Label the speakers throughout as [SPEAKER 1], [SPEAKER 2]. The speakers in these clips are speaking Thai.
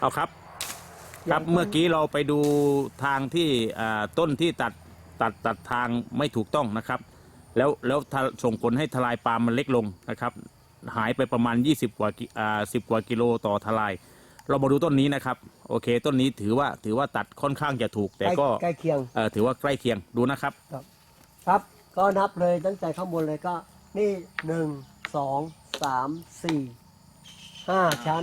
[SPEAKER 1] เอาครับ ครับเมื่อกี้เราไปดูทางที่อ่าต้นที่ตัดตัดตัดทางไม่ถูกต้องนะครับ แล้วแล้วทะส่งผลให้ทลายปาล์มมันเล็กลงนะครับ หายไปประมาณ 20 กว่ากิอ่า10กว่ากิโลต่อทลาย เรามาดูต้นนี้นะครับ โอเค ต้นนี้ถือว่าถือว่าตัดค่อนข้างจะถูก แต่ก็
[SPEAKER 2] ใกล้เคียง
[SPEAKER 1] เอ่อถือว่าใกล้เคียงดูนะครับ
[SPEAKER 2] ครับก็นับเลยตั้งแต่ข้างบนเลยก็นี่หนึ่งสองสามสี่ห้าชั้น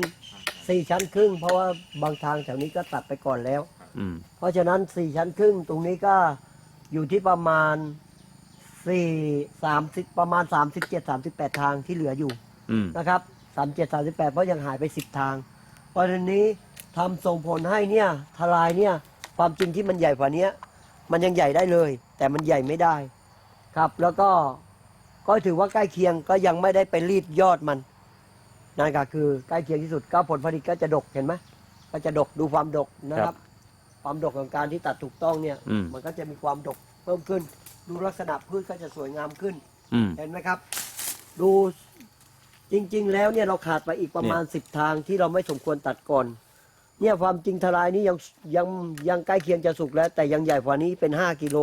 [SPEAKER 2] สี่ชั้นครึ่ง เพราะว่าบางทางแถวนี้ก็ตัดไปก่อนแล้ว
[SPEAKER 1] อืม
[SPEAKER 2] เพราะฉะนั้นสี่ชั้นครึ่งตรงนี้ก็อยู่ที่ประมาณสี่สามสิบประมาณสามสิบเจ็ดสามสิบแปดทางที่เหลืออยู่
[SPEAKER 1] อืม
[SPEAKER 2] นะครับสามเจ็ดสามสิบแปดเพราะยังหายไปสิบทาง เพราะฉะนี้ทำส่งผลให้เนี่ยทลายเนี่ยความจริงที่มันใหญ่กว่านี้มันยังใหญ่ได้เลย แต่มันใหญ่ไม่ได้ ครับแล้วก็ก็ถือว่าใกล้เคียงก็ยังไม่ได้ไปรีดยอดมัน นั่นก็คือใกล้เคียงที่สุดก็ผลผลิตก็จะดกเห็นไหมก็จะดกดูความดกนะครับ ความดกของการที่ตัดถูกต้องเนี่ย
[SPEAKER 1] อืม
[SPEAKER 2] มันก็จะมีความดกเพิ่มขึ้น ดูลักษณะพืชก็จะสวยงามขึ้น
[SPEAKER 1] อืม
[SPEAKER 2] เห็นไหมครับ ดูจริง ๆ แล้วเนี่ยเราขาดไปอีกประมาณสิบทางที่เราไม่สมควรตัดก่อน เนี่ยความจริงทลายนี้ยังยังยังใกล้เคียงจะสุกแล้ว แต่ยังใหญ่กว่านี้เป็นห้ากิโล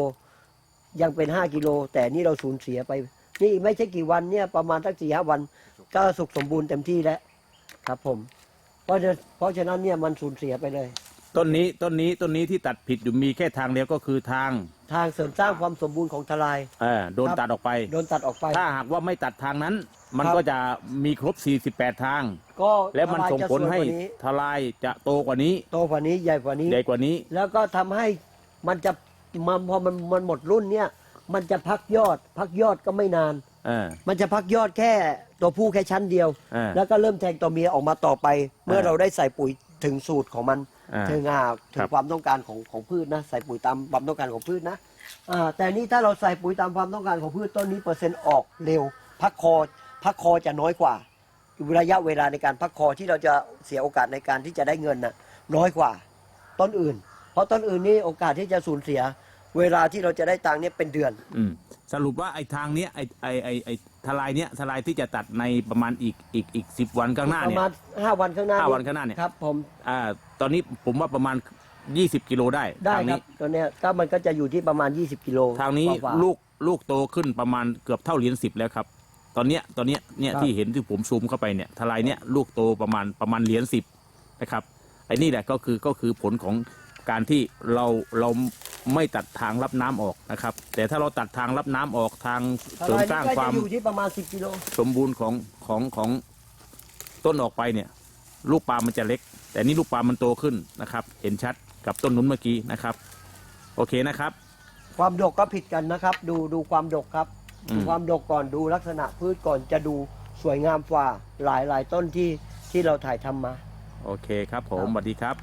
[SPEAKER 2] ยังเป็นห้ากิโลแต่นี่เราสูญเสียไป นี่อีกไม่ใช่กี่วันเนี่ยประมาณสักสี่ห้าวัน ก็สุกสมบูรณ์เต็มที่แล้วครับผม เพราะฉะเพราะฉะนั้นเนี่ยมันสูญเสียไปเลย
[SPEAKER 1] ต้นนี้ต้นนี้ต้นนี้ที่ตัดผิดอยู่มีแค่ทางเดียวก็คือทาง
[SPEAKER 2] ทางเสริมสร้างความสมบูรณ์ของทลาย
[SPEAKER 1] เออโดน
[SPEAKER 2] ครับ
[SPEAKER 1] ตัดออกไป
[SPEAKER 2] โดนตัดออกไป
[SPEAKER 1] ถ้าหากว่าไม่ตัดทางนั้น มัน
[SPEAKER 2] ครับ
[SPEAKER 1] ก็จะมีครบ 48 ทาง
[SPEAKER 2] ก็
[SPEAKER 1] แล้วมัน
[SPEAKER 2] ทลาย
[SPEAKER 1] ส่ง
[SPEAKER 2] จะ
[SPEAKER 1] ผล
[SPEAKER 2] สวย
[SPEAKER 1] ให้
[SPEAKER 2] กว่านี้
[SPEAKER 1] ทลายจะโตกว่านี้
[SPEAKER 2] โตกว่านี้ใหญ่กว่านี้
[SPEAKER 1] ใหญ่กว่านี้
[SPEAKER 2] แล้วก็ทำให้มันจะมันพอมันมันหมดรุ่นเนี่ย มันจะพักยอด พักยอดก็ไม่นาน
[SPEAKER 1] เออ
[SPEAKER 2] มันจะพักยอดแค่ตัวผู้แค่ชั้นเดียว
[SPEAKER 1] เออ
[SPEAKER 2] แล้วก็เริ่มแทงตัวเมียออกมาต่อไป เมื่อ
[SPEAKER 1] เออ
[SPEAKER 2] เราได้ใส่ปุ๋ยถึงสูตรของมัน
[SPEAKER 1] อ่า
[SPEAKER 2] ถึงอ่าถึ
[SPEAKER 1] ครั
[SPEAKER 2] ง
[SPEAKER 1] บ
[SPEAKER 2] ความต้องการของของพืชนะ ใส่ปุ๋ยตามความต้องการของพืชนะอ่าแต่นี่ถ้าเราใส่ปุ๋ยตามความต้องการของพืชต้นนี้เปอร์เซ็นต์ออกเร็ว พักคอพักคอจะน้อยกว่าระยะเวลาในการพักคอที่เราจะเสียโอกาสในการที่จะได้เงินน่ะน้อยกว่า ต้นอื่น เพราะต้นอื่นนี่โอกาสที่จะสูญเสีย เวลาที่เราจะได้ตังค์เนี่ยเป็นเดือน
[SPEAKER 1] อืมสรุปว่าไอ้ทางเนี้ยไอ้ไอ้ไอ้ไอ้ทลายเนี้ยทลายที่จะตัดในประมาณอีกอีกอีกสิบวันข้างหน้า
[SPEAKER 2] ประ
[SPEAKER 1] เนี่ย
[SPEAKER 2] มาณห้าวันข้างหน้า
[SPEAKER 1] ห้าวันข้างหน้าเนี่ย
[SPEAKER 2] ครับผม
[SPEAKER 1] อ่าตอนนี้ผมว่าประมาณ 20 กิโลได้
[SPEAKER 2] ได้
[SPEAKER 1] ทาง
[SPEAKER 2] ครั
[SPEAKER 1] นี้
[SPEAKER 2] บตัวเนี้ยก็มันก็จะอยู่ที่ประมาณ 20กิโล
[SPEAKER 1] ทางนี้
[SPEAKER 2] กว่าๆ
[SPEAKER 1] ลูกลูกโตขึ้นประมาณเกือบเท่าเหรียญสิบแล้วครับ ตอนเนี้ยตอนเนี้ยเนี่ย
[SPEAKER 2] ครับ
[SPEAKER 1] ที่เห็นที่ผมซูมเข้าไปเนี่ยทลายเนี่ยลูกโตประมาณประมาณเหรียญสิบนะครับไอ้นี่แหละก็คือก็คือผลของการที่เราเรา ไม่ตัดทางรับน้ำออกนะครับ แต่ถ้าเราตัดทางรับน้ำออกทางเสริมสร้าง
[SPEAKER 2] ก็
[SPEAKER 1] ควา
[SPEAKER 2] จะ
[SPEAKER 1] ม
[SPEAKER 2] อยู่ที่ประมาณ 10กิโล
[SPEAKER 1] สมบูรณ์ของของของต้นออกไปเนี่ย ลูกปลาล์มมันจะเล็ก แต่นี่ลูกปลาล์มมันโตขึ้นนะครับ เห็นชัดกับต้นนุ้นเมื่อกี้นะครับ โอเคนะครับ
[SPEAKER 2] ความดกก็ผิดกันนะครับ ดูดูความดกครับ
[SPEAKER 1] อืม
[SPEAKER 2] ดูความดกก่อนดูลักษณะพืชก่อนจะดูสวยงามกว่าหลายหลายต้นที่ที่เราถ่ายทำมา
[SPEAKER 1] โอเคครับผม
[SPEAKER 2] ครับ
[SPEAKER 1] สวัสดีครับ